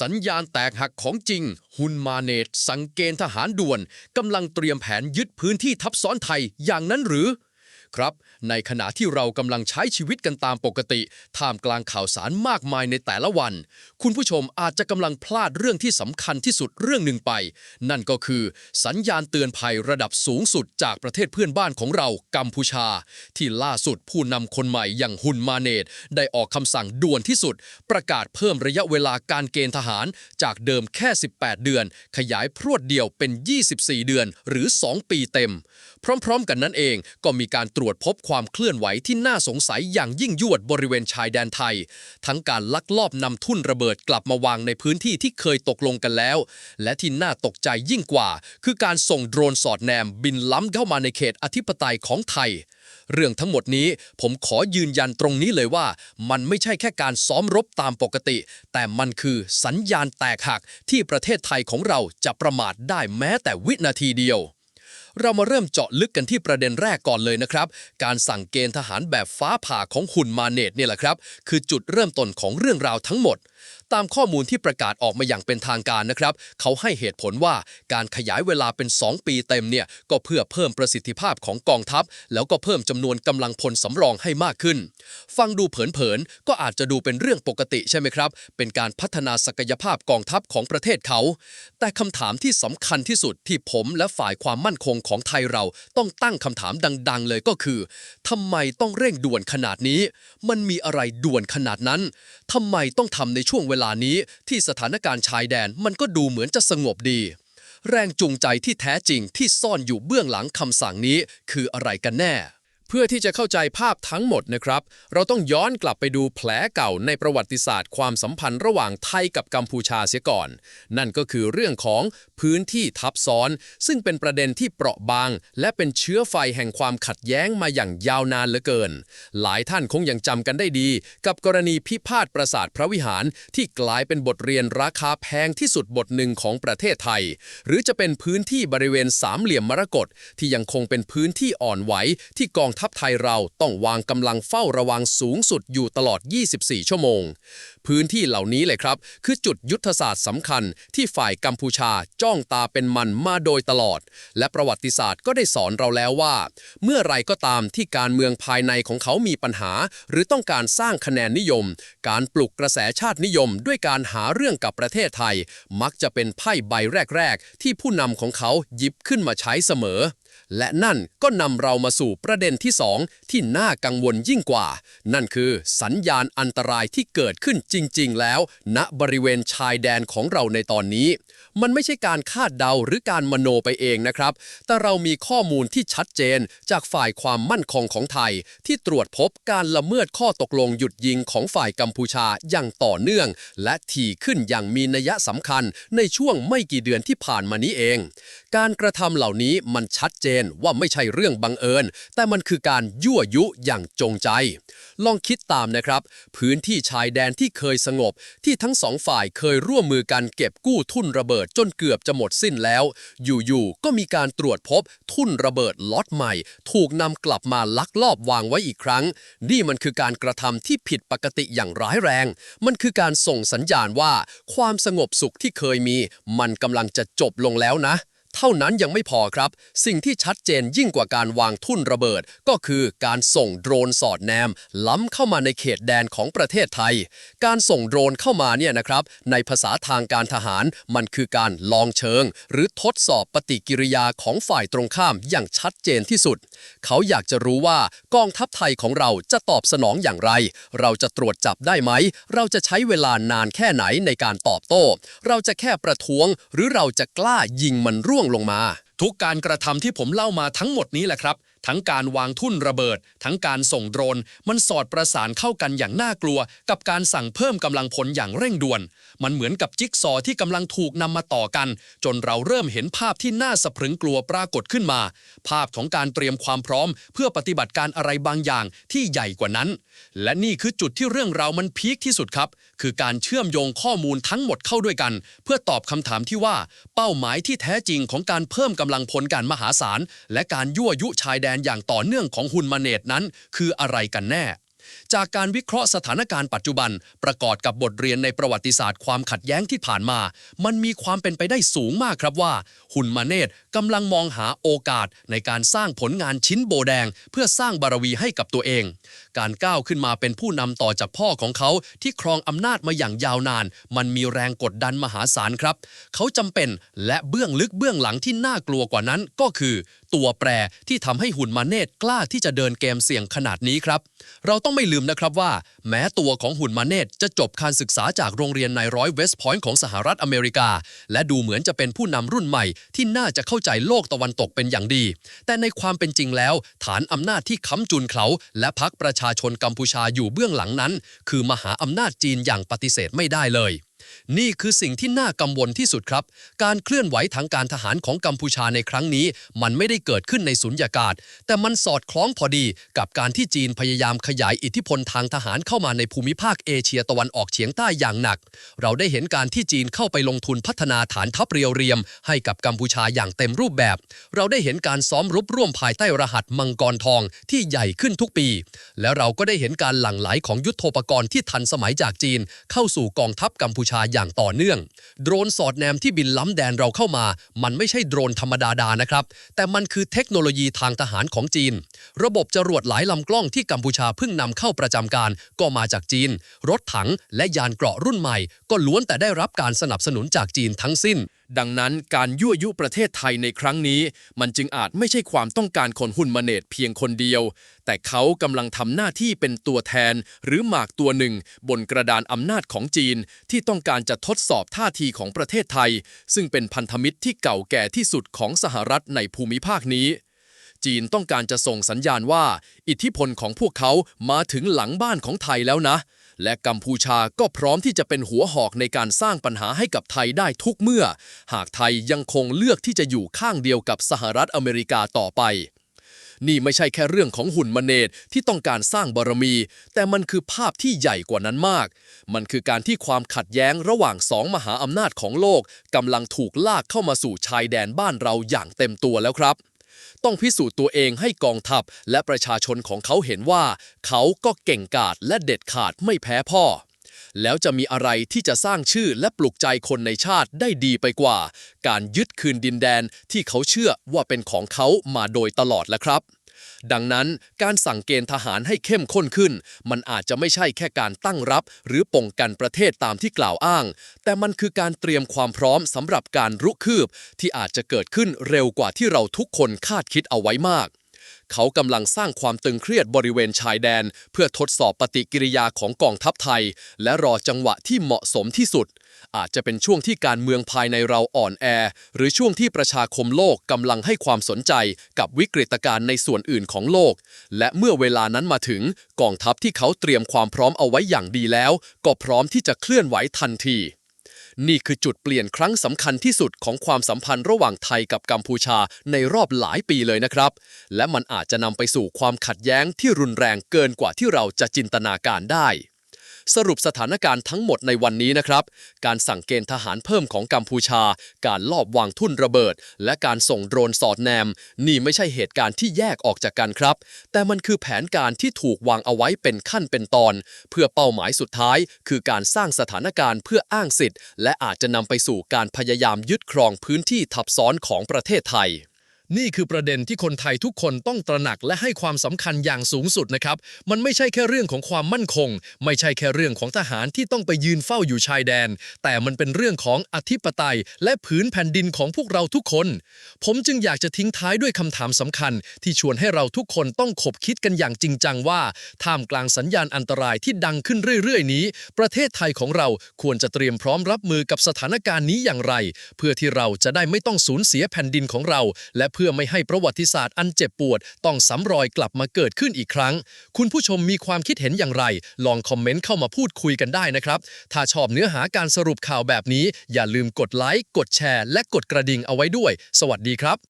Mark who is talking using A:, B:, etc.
A: สัญญาณแตกหักของจริง ฮุนมาเนตสังเกณฑ์ทหารด่วนกำลังเตรียมแผนยึดพื้นที่ทับซ้อนไทยอย่างนั้นหรือ ครับ ในขณะที่เรากำลังใช้ชีวิตกันตามปกติ ท่ามกลางข่าวสารมากมายในแต่ละวัน คุณผู้ชมอาจจะกำลังพลาดเรื่องที่สำคัญที่สุดเรื่องหนึ่งไป นั่นก็คือสัญญาณเตือนภัยระดับสูงสุดจากประเทศเพื่อนบ้านของเรากัมพูชา ที่ล่าสุดผู้นำคนใหม่อย่างฮุนมาเนตได้ออกคำสั่งด่วนที่สุด ประกาศเพิ่มระยะเวลาการเกณฑ์ทหาร จากเดิมแค่ 18 เดือน ขยายพรวดเดียวเป็น 24 เดือนหรือ 2 ปีเต็ม พร้อม ๆ กันนั้นเองก็มีการตรวจรวจพบความเคลื่อนไหวที่น่าสงสัยอย่างยิ่งยวดบริเวณชายแดนไทย ทั้งการลักลอบนำทุ่นระเบิดกลับมาวางในพื้นที่ที่เคยตกลงกันแล้ว และที่น่าตกใจยิ่งกว่า คือการส่งโดรนสอดแนมบินล้ำเข้ามาในเขตอธิปไตยของไทย เรื่องทั้งหมดนี้ผมขอยืนยันตรงนี้เลยว่า มันไม่ใช่แค่การซ้อมรบตามปกติ แต่มันคือสัญญาณแตกหักที่ประเทศไทยของเราจะประมาทได้แม้แต่วินาทีเดียว เรามาเริ่มเจาะลึกกันที่ประเด็นแรกก่อนเลยนะครับ การสั่งเกณฑ์ทหารแบบฟ้าผ่าของหุ่นมาเนตเนี่ยแหละครับ คือจุดเริ่มต้นของเรื่องราวทั้งหมด ตามข้อมูลที่ประกาศออกมาอย่างเป็นทางการนะครับ เขาให้เหตุผลว่าการขยายเวลาเป็น 2 ปีเต็มเนี่ยก็เพื่อเพิ่มประสิทธิภาพของกองทัพ แล้วก็เพิ่มจำนวนกำลังพลสำรองให้มากขึ้น ฟังดูเผินๆก็อาจจะดูเป็นเรื่องปกติใช่ไหมครับ เป็นการพัฒนาศักยภาพกองทัพของประเทศเขา แต่คำถามที่สำคัญที่สุดที่ผมและฝ่ายความมั่นคงของไทยเราต้องตั้งคำถามดัง ๆ เลยก็คือทำไมต้องเร่งด่วนขนาดนี้ มันมีอะไรด่วนขนาดนั้นทำไมต้องทำในช่วงเวลานี้ที่สถานการณ์ชายแดนมันก็ดูเหมือนจะสงบดี แรงจูงใจที่แท้จริงที่ซ่อนอยู่เบื้องหลังคำสั่งนี้คืออะไรกันแน่ พื่อที่จะเข้าใจภาพทั้งหมดนะครับ เราต้องย้อนกลับไปดูแผลเก่าในประวัติศาสตร์ความสัมพันธ์ระหว่างไทยกับกัมพูชาเสียก่อน นั่นก็คือเรื่องของพื้นที่ทับซ้อน ซึ่งเป็นประเด็นที่เปราะบาง และเป็นเชื้อไฟแห่งความขัดแย้งมาอย่างยาวนานเหลือเกิน หลายท่านคงยังจำกันได้ดี กับกรณีพิพาทปราสาทพระวิหาร ที่กลายเป็นบทเรียนราคาแพงที่สุดบทหนึ่งของประเทศไทย หรือจะเป็นพื้นที่บริเวณสามเหลี่ยมมรกตที่ยังคงเป็นพื้นที่อ่อนไหวที่กองทัพไทยเราต้องวางกำลังเฝ้าระวังสูงสุดอยู่ตลอด 24 ชั่วโมง พื้นที่เหล่านี้เลยครับ คือจุดยุทธศาสตร์สำคัญที่ฝ่ายกัมพูชาจ้องตาเป็นมันมาโดยตลอด และประวัติศาสตร์ก็ได้สอนเราแล้วว่า เมื่อไรก็ตามที่การเมืองภายในของเขามีปัญหา หรือต้องการสร้างคะแนนนิยม การปลุกกระแสชาตินิยม ด้วยการหาเรื่องกับประเทศไทย มักจะเป็นไพ่ใบแรก ๆ ที่ผู้นำของเขาหยิบขึ้นมาใช้เสมอ และนั่นก็นำเรามาสู่ประเด็นที่สองที่น่ากังวลยิ่งกว่า นั่นคือสัญญาณอันตรายที่เกิดขึ้นจริง ๆ แล้ว ณบริเวณชายแดนของเราในตอนนี้ มันไม่ใช่การคาดเดาหรือการมโนไปเองนะครับ แต่เรามีข้อมูลที่ชัดเจนจากฝ่ายความมั่นคงของไทย ที่ตรวจพบการละเมิดข้อตกลงหยุดยิงของฝ่ายกัมพูชาอย่างต่อเนื่อง และถี่ขึ้นอย่างมีนัยสำคัญ ในช่วงไม่กี่เดือนที่ผ่านมานี้เอง การกระทำเหล่านี้มันชัดเจนว่าไม่ใช่เรื่องบังเอิญ แต่มันคือการยั่วยุอย่างจงใจ ลองคิดตามนะครับ พื้นที่ชายแดนที่เคยสงบ ที่ทั้งสองฝ่ายเคยร่วมมือกันเก็บกู้ทุ่นระเบิดจนเกือบจะหมดสิ้นแล้ว อยู่ๆก็มีการตรวจพบทุ่นระเบิดล็อตใหม่ ถูกนำกลับมาลักลอบวางไว้อีกครั้ง นี่มันคือการกระทำที่ผิดปกติอย่างร้ายแรง มันคือการส่งสัญญาณว่า ความสงบสุขที่เคยมี มันกำลังจะจบลงแล้วนะ เท่านั้นยังไม่พอครับ สิ่งที่ชัดเจนยิ่งกว่าการวางทุ่นระเบิด ก็คือการส่งโดรนสอดแนม ล้ำเข้ามาในเขตแดนของประเทศไทย การส่งโดรนเข้ามาเนี่ยนะครับ ในภาษาทางการทหาร มันคือการลองเชิง หรือทดสอบปฏิกิริยาของฝ่ายตรงข้ามอย่างชัดเจนที่สุด เขาอยากจะรู้ว่ากองทัพไทยของเราจะตอบสนองอย่างไร เราจะตรวจจับได้ไหม เราจะใช้เวลานานแค่ไหนในการตอบโต้ เราจะแค่ประท้วง หรือเราจะกล้ายิงมันร่วงลงมา ทุกการกระทำที่ผมเล่ามาทั้งหมดนี้แหละครับ ทั้งการวางทุ่นระเบิด ทั้งการส่งโดรน มันสอดประสานเข้ากันอย่างน่ากลัว กับการสั่งเพิ่มกำลังพลอย่างเร่งด่วน มันเหมือนกับจิ๊กซอที่กำลังถูกนำมาต่อกัน จนเราเริ่มเห็นภาพที่น่าสะพรึงกลัวปรากฏขึ้นมา ภาพของการเตรียมความพร้อม เพื่อปฏิบัติการอะไรบางอย่างที่ใหญ่กว่านั้น และนี่คือจุดที่เรื่องราวมันพีคที่สุดครับ คือการเชื่อมโยงข้อมูลทั้งหมดเข้าด้วยกัน เพื่อตอบคำถามที่ว่า เป้าหมายที่แท้จริงของการเพิ่มกำลังพลการมหาศาลและการยั่วยุชายแดนนอย่างต่อเนื่องของฮุนมาเนตนั้น คืออะไรกันแน่ จากการวิเคราะห์สถานการณ์ปัจจุบัน ประกอบกับบทเรียนในประวัติศาสตร์ความขัดแย้งที่ผ่านมา มันมีความเป็นไปได้สูงมากครับว่า หุ่นมาเนตกำลังมองหาโอกาสในการสร้างผลงานชิ้นโบแดง เพื่อสร้างบารมีให้กับตัวเอง การก้าวขึ้นมาเป็นผู้นำต่อจากพ่อของเขาที่ครองอำนาจมาอย่างยาวนาน มันมีแรงกดดันมหาศาลครับ เขาจำเป็นและเบื้องลึกเบื้องหลังที่น่ากลัวกว่านั้นก็คือ ตัวแปรที่ทำให้หุ่นมาเนตกล้าที่จะเดินเกมเสี่ยงขนาดนี้ครับ เราต้องไม่ลืมนะครับว่า แม้ตัวของหุ่นมาเนตจะจบการศึกษาจากโรงเรียนในร้อยเวสต์พอยต์ของสหรัฐอเมริกา และดูเหมือนจะเป็นผู้นำรุ่นใหม่ ที่น่าจะเข้าใจโลกตะวันตกเป็นอย่างดี แต่ในความเป็นจริงแล้ว ฐานอำนาจที่ค้ำจุนเขา และพักประชาชนกัมพูชาอยู่เบื้องหลังนั้น คือมหาอำนาจจีนอย่างปฏิเสธไม่ได้เลย นี่คือสิ่งที่น่ากังวลที่สุดครับ การเคลื่อนไหวทางการทหารของกัมพูชาในครั้งนี้ มันไม่ได้เกิดขึ้นในสุญญากาศ แต่มันสอดคล้องพอดีกับการที่จีนพยายามขยายอิทธิพลทางทหารเข้ามาในภูมิภาคเอเชียตะวันออกเฉียงใต้อย่างหนัก เราได้เห็นการที่จีนเข้าไปลงทุนพัฒนาฐานทัพเรียวเรียม ให้กับกัมพูชาอย่างเต็มรูปแบบ เราได้เห็นการซ้อมรบร่วมภายใต้รหัสมังกรทองที่ใหญ่ขึ้นทุกปี และเราก็ได้เห็นการหลั่งไหลของยุทโธปกรณ์ที่ทันสมัยจากจีน เข้าสู่กองทัพกัมพูชาอย่างต่อเนื่อง โดรนสอดแนมที่บินล้ำแดนเราเข้ามา มันไม่ใช่โดรนธรรมดาดานะครับ แต่มันคือเทคโนโลยีทางทหารของจีน ระบบจรวดหลายลำกล้องที่กัมพูชาเพิ่งนำเข้าประจำการก็มาจากจีน รถถังและยานเกราะรุ่นใหม่ ก็ล้วนแต่ได้รับการสนับสนุนจากจีนทั้งสิ้น
B: ดังนั้นการยั่วยุประเทศไทยในครั้งนี้ มันจึงอาจไม่ใช่ความต้องการคนหุ่นมาเนตเพียงคนเดียว แต่เขากำลังทำหน้าที่เป็นตัวแทน หรือหมากตัวหนึ่ง บนกระดานอำนาจของจีน ที่ต้องการจะทดสอบท่าทีของประเทศไทย ซึ่งเป็นพันธมิตรที่เก่าแก่ที่สุดของสหรัฐในภูมิภาคนี้จีนต้องการจะส่งสัญญาณว่า อิทธิพลของพวกเขามาถึงหลังบ้านของไทยแล้วนะ และกัมพูชาก็พร้อมที่จะเป็นหัวหอกในการสร้างปัญหาให้กับไทยได้ทุกเมื่อ หากไทยยังคงเลือกที่จะอยู่ข้างเดียวกับสหรัฐอเมริกาต่อไป นี่ไม่ใช่แค่เรื่องของหุ่นมเนตที่ต้องการสร้างบารมี แต่มันคือภาพที่ใหญ่กว่านั้นมาก มันคือการที่ความขัดแย้งระหว่างสองมหาอำนาจของโลกกำลังถูกลากเข้ามาสู่ชายแดนบ้านเราอย่างเต็มตัวแล้วครับ ต้องพิสูจน์ตัวเองให้กองทัพ และประชาชนของเขาเห็นว่า เขาก็เก่งกาจและเด็ดขาดไม่แพ้พ่อ แล้วจะมีอะไรที่จะสร้างชื่อและปลุกใจคนในชาติได้ดีไปกว่า การยึดคืนดินแดนที่เขาเชื่อว่าเป็นของเขามาโดยตลอดแล้วครับ ดังนั้นการสั่งเกณฑ์ทหารให้เข้มข้นขึ้น มันอาจจะไม่ใช่แค่การตั้งรับ หรือป้องกันประเทศตามที่กล่าวอ้าง แต่มันคือการเตรียมความพร้อมสำหรับการรุกคืบ ที่อาจจะเกิดขึ้นเร็วกว่าที่เราทุกคนคาดคิดเอาไว้มาก เขากำลังสร้างความตึงเครียดบริเวณชายแดน เพื่อทดสอบปฏิกิริยาของกองทัพไทย และรอจังหวะที่เหมาะสมที่สุด อาจจะเป็นช่วงที่การเมืองภายในเราอ่อนแอ หรือช่วงที่ประชาคมโลกกำลังให้ความสนใจกับวิกฤตการณ์ในส่วนอื่นของโลก และเมื่อเวลานั้นมาถึง กองทัพที่เขาเตรียมความพร้อมเอาไว้อย่างดีแล้ว ก็พร้อมที่จะเคลื่อนไหวทันที นี่คือจุดเปลี่ยนครั้งสำคัญที่สุดของความสัมพันธ์ระหว่างไทยกับกัมพูชาในรอบหลายปีเลยนะครับ และมันอาจจะนำไปสู่ความขัดแย้งที่รุนแรงเกินกว่าที่เราจะจินตนาการได้ สรุปสถานการณ์ทั้งหมดในวันนี้นะครับ การสั่งเกณฑ์ทหารเพิ่มของกัมพูชา การลอบวางทุ่นระเบิด และการส่งโดรนสอดแนม นี่ไม่ใช่เหตุการณ์ที่แยกออกจากกันครับ แต่มันคือแผนการที่ถูกวางเอาไว้เป็นขั้นเป็นตอน เพื่อเป้าหมายสุดท้าย คือการสร้างสถานการณ์เพื่ออ้างสิทธิ์ และอาจจะนำไปสู่การพยายามยึดครองพื้นที่ทับซ้อนของประเทศไทย
A: นี่คือประเด็นที่คนไทยทุกคนต้องตระหนักและให้ความสำคัญอย่างสูงสุดนะครับ มันไม่ใช่แค่เรื่องของความมั่นคง ไม่ใช่แค่เรื่องของทหารที่ต้องไปยืนเฝ้าอยู่ชายแดน แต่มันเป็นเรื่องของอธิปไตย และผืนแผ่นดินของพวกเราทุกคน ผมจึงอยากจะทิ้งท้ายด้วยคำถามสำคัญ ที่ชวนให้เราทุกคนต้องขบคิดกันอย่างจริงจังว่าท่ามกลางสัญญาณอันตรายที่ดังขึ้นเรื่อยๆ นี้ ประเทศไทยของเราควรจะเตรียมพร้อมรับมือกับสถานการณ์นี้อย่างไร เพื่อที่เราจะได้ไม่ต้องสูญเสียแผ่นดินของเรา และเพื่อไม่ให้ประวัติศาสตร์อันเจ็บปวด ต้องซ้ำรอยกลับมาเกิดขึ้นอีกครั้ง คุณผู้ชมมีความคิดเห็นอย่างไร ลองคอมเมนต์เข้ามาพูดคุยกันได้นะครับ ถ้าชอบเนื้อหาการสรุปข่าวแบบนี้ อย่าลืมกดไลค์กดแชร์ และกดกระดิ่งเอาไว้ด้วย สวัสดีครับ